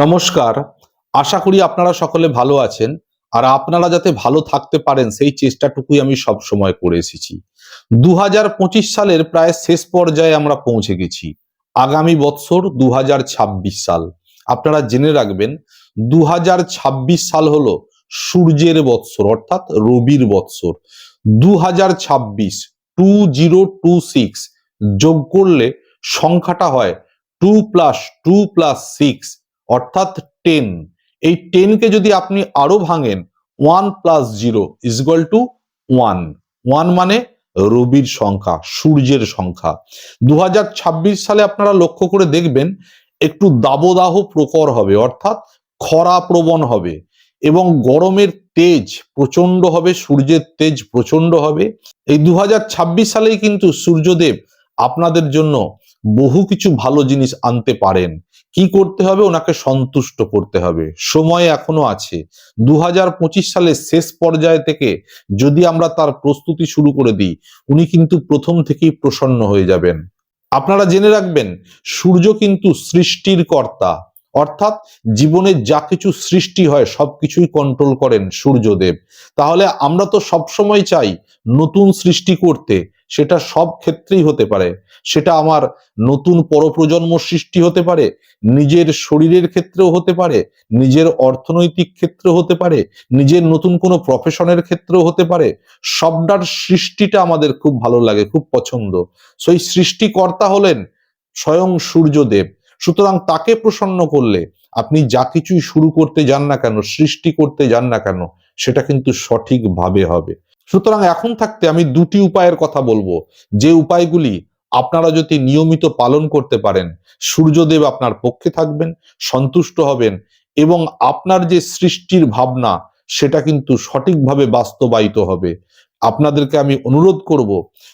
নমস্কার। আশা করি আপনারা সকলে ভালো আছেন আর আপনারা যাতে ভালো থাকতে পারেন সেই চেষ্টাটুকুই আমি সব সময় করে এসেছি। দু হাজার পঁচিশ সালের প্রায় শেষ পর্যায়ে আমরা পৌঁছে গেছি। আগামী বৎসর দু হাজার ছাব্বিশ সাল। আপনারা জেনে রাখবেন দু হাজার ছাব্বিশ সাল হলো সূর্যের বৎসর, অর্থাৎ রবির বৎসর। দু হাজার ছাব্বিশ, টু জিরো টু সিক্স যোগ করলে সংখ্যাটা হয় two plus two plus six. অর্থাৎ টেন এই টেনকে যদি আপনি আরও ভাঙেন one plus zero is equal to one one মানে রবির সংখ্যা, সূর্যের সংখ্যা। দু হাজার ছাব্বিশ সালে আপনারা লক্ষ্য করে দেখবেন, একটু দাবদাহ প্রখর হবে, অর্থাৎ খরা প্রবণ হবে। এবং গরমের তেজ প্রচণ্ড হবে, সূর্যের তেজ প্রচণ্ড হবে। এই দু হাজার ছাব্বিশ সালেই কিন্তু সূর্যদেব আপনাদের জন্য বহু কিছু ভালো জিনিস আনতে পারেন। কি করতে হবে? ওনাকে সন্তুষ্ট করতে হবে। সময় এখনও আছে। দু হাজার সালের শেষ পর্যায় থেকে যদি আমরা তার প্রস্তুতি শুরু করে দিই, উনি কিন্তু প্রথম থেকেই প্রসন্ন হয়ে যাবেন। আপনারা জেনে রাখবেন, সূর্য কিন্তু সৃষ্টির কর্তা। অর্থাৎ জীবনে যা কিছু সৃষ্টি হয়, সবকিছুই কন্ট্রোল করেন সূর্যদেব। তাহলে আমরা তো সবসময় চাই নতুন সৃষ্টি করতে। সেটা সব ক্ষেত্রেই হতে পারে। সেটা আমার নতুন পরপ্রজন্ম সৃষ্টি হতে পারে, নিজের শরীরের ক্ষেত্রেও হতে পারে, নিজের অর্থনৈতিক ক্ষেত্রে হতে পারে, নিজের নতুন কোনো প্রফেশনের ক্ষেত্রেও হতে পারে। সবটার সৃষ্টিটা আমাদের খুব ভালো লাগে, খুব পছন্দ। সেই সৃষ্টিকর্তা হলেন স্বয়ং সূর্যদেব। সুতরাং তাকে প্রসন্ন করলে, আপনি যা কিছুই শুরু করতে যান না কেন, সৃষ্টি করতে যান না কেন, সেটা কিন্তু সঠিকভাবে হবে। সুতরাং এখন থাকতে আমি দুটি উপায়ের কথা বলব। যে উপায়গুলি আপনারা যদি নিয়মিত পালন করতে পারেন, সূর্যদেব আপনার পক্ষে থাকবেন, সন্তুষ্ট হবেন এবং আপনার যে সৃষ্টির ভাবনা, সেটা কিন্তু সঠিকভাবে বাস্তবায়িত হবে। আপনাদেরকে আমি অনুরোধ করব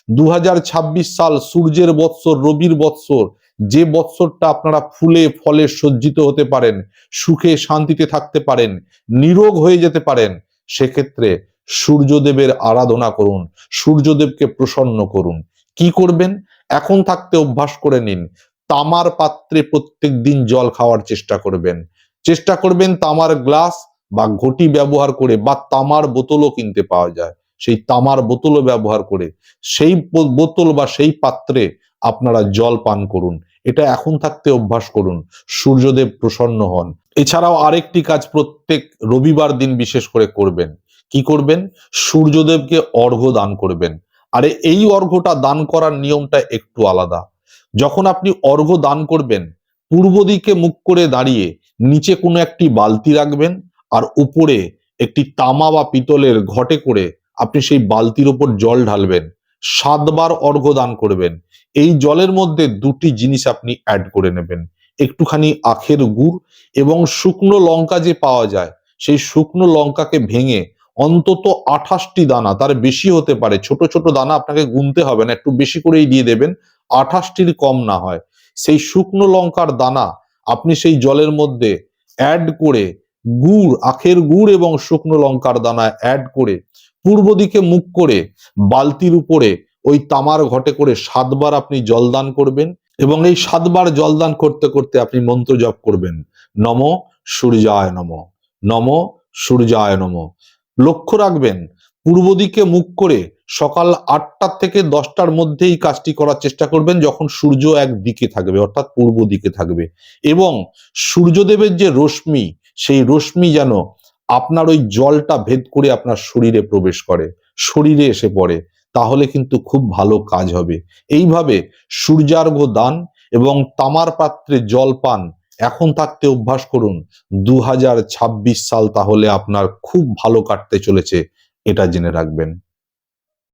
দু হাজার ছাব্বিশ সাল সূর্যের বৎসর, রবির বৎসর, যে বৎসরটা আপনারা ফুলে, ফলে সজ্জিত হতে পারেন, সুখে শান্তিতে থাকতে পারেন, নিরোগ হয়ে যেতে পারেন, সেক্ষেত্রে সূর্যদেবের আরাধনা করুন, সূর্যদেবকে প্রসন্ন করুন। কি করবেন? এখন থাকতে অভ্যাস করে নিন। তামার পাত্রে প্রত্যেক দিন জল খাওয়ার চেষ্টা করবেন। চেষ্টা করবেন তামার গ্লাস বা ঘটি ব্যবহার করে বা তামার বোতলও কিনতে পাওয়া যায়। সেই তামার বোতলও ব্যবহার করে সেই বোতল বা সেই পাত্রে আপনারা জল পান করুন। এটা এখন থাকতে অভ্যাস করুন। সূর্যদেব প্রসন্ন হন। এছাড়াও আরেকটি কাজ প্রত্যেক রবিবার দিন বিশেষ করে করবেন। কি করবেন? সূর্যদেবকে অর্ঘ্য দান করবেন। আরে এই অর্ঘ্যটা দান করার নিয়মটা একটু আলাদা। যখন আপনি অর্ঘ্য দান করবেন, পূর্ব দিকে মুখ করে দাঁড়িয়ে নিচে কোনো একটি বালতি রাখবেন আর উপরে একটি তামা বা পিতলের ঘটে করে আপনি সেই বালতির ওপর জল ঢালবেন। সাতবার অর্ঘ্য দান করবেন। এই জলের মধ্যে দুটি জিনিস আপনি অ্যাড করে নেবেন। একটুখানি আখের গুড় এবং শুকনো লঙ্কা যে পাওয়া যায়, সেই শুকনো লঙ্কাকে ভেঙে অন্তত আঠাশটি দানা, তার বেশি হতে পারে। ছোট ছোট দানা আপনাকে গুনতে হবে না, একটু বেশি করেই দিয়ে দেবেন, আঠাশটির কম না হয়। সেই শুকনো লঙ্কার দানা আপনি সেই জলের মধ্যে অ্যাড করে গুড়, আখের গুড় এবং শুকনো লঙ্কার দানা অ্যাড করে পূর্ব দিকে মুখ করে বালতির উপরে ওই তামার ঘটে করে সাতবার আপনি জলদান করবেন এবং এই সাতবার জলদান করতে করতে আপনি মন্ত্র জপ করবেন। নম সূর্যায় নম। নম সূর্যায় নম। লক্ষ্য রাখবেন, পূর্ব দিকে মুখ করে সকাল আটটার থেকে দশটার মধ্যে এই কাজটি করার চেষ্টা করবেন যখন সূর্য এক দিকে থাকবে, অর্থাৎ পূর্ব দিকে থাকবে। এবং সূর্যদেবের যে রশ্মি, সেই রশ্মি যেন আপনার ওই জলটা ভেদ করে আপনার শরীরে প্রবেশ করে, শরীরে এসে পড়ে, তাহলে কিন্তু খুব ভালো কাজ হবে। এইভাবে সূর্যার্ঘ দান এবং তামার পাত্রে জল পান এখন থাকতে অভ্যাস করুন। দু হাজার ছাব্বিশ সাল তাহলে আপনার খুব ভালো কাটতে চলেছে, এটা জেনে রাখবেন।